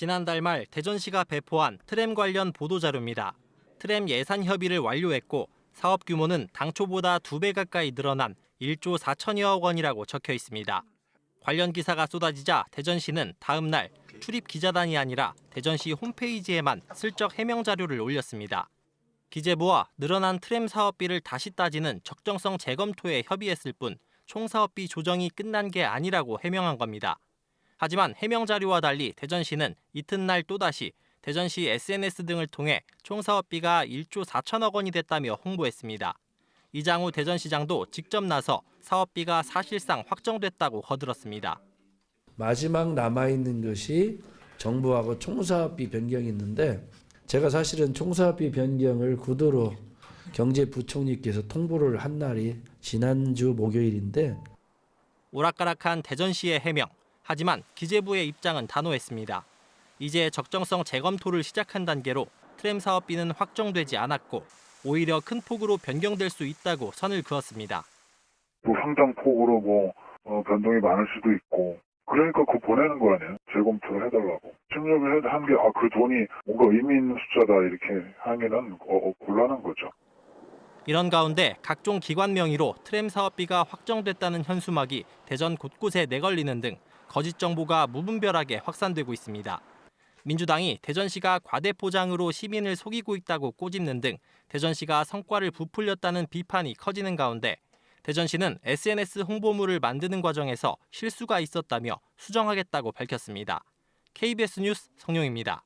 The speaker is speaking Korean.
지난달 말 대전시가 배포한 트램 관련 보도자료입니다. 트램 예산 협의를 완료했고 사업 규모는 당초보다 두배 가까이 늘어난 1조 4천여억 원이라고 적혀 있습니다. 관련 기사가 쏟아지자 대전시는 다음 날 출입 기자단이 아니라 대전시 홈페이지에만 슬쩍 해명 자료를 올렸습니다. 기재부와 늘어난 트램 사업비를 다시 따지는 적정성 재검토에 협의했을 뿐 총사업비 조정이 끝난 게 아니라고 해명한 겁니다. 하지만 해명 자료와 달리 대전시는 이튿날 또다시 대전시 SNS 등을 통해 총 사업비가 1조 4천억 원이 됐다며 홍보했습니다. 이장우 대전시장도 직접 나서 사업비가 사실상 확정됐다고 거들었습니다. 마지막 남아 있는 것이 정부하고 총사업비 변경이 있는데 제가 사실은 총사업비 변경을 구두로 경제부총리께서 통보를 한 날이 지난주 목요일인데 오락가락한 대전시의 해명. 하지만 기재부의 입장은 단호했습니다. 이제 적정성 재검토를 시작한 단계로 트램 사업비는 확정되지 않았고 오히려 큰 폭으로 변경될 수 있다고 선을 그었습니다. 뭐 상당 폭으로 뭐 어, 변동이 많을 수도 있고 그러니까 그거 보내는 거 아니에요? 재검토를 해달라고. 침nhập 한게 아 그 돈이 뭔가 의미 있는 숫자다 이렇게 하기는 어, 어, 곤란한 거죠. 이런 가운데 각종 기관 명의로 트램 사업비가 확정됐다는 현수막이 대전 곳곳에 내걸리는 등 거짓 정보가 무분별하게 확산되고 있습니다. 민주당이 대전시가 과대 포장으로 시민을 속이고 있다고 꼬집는 등 대전시가 성과를 부풀렸다는 비판이 커지는 가운데 대전시는 SNS 홍보물을 만드는 과정에서 실수가 있었다며 수정하겠다고 밝혔습니다. KBS 뉴스 성용입니다.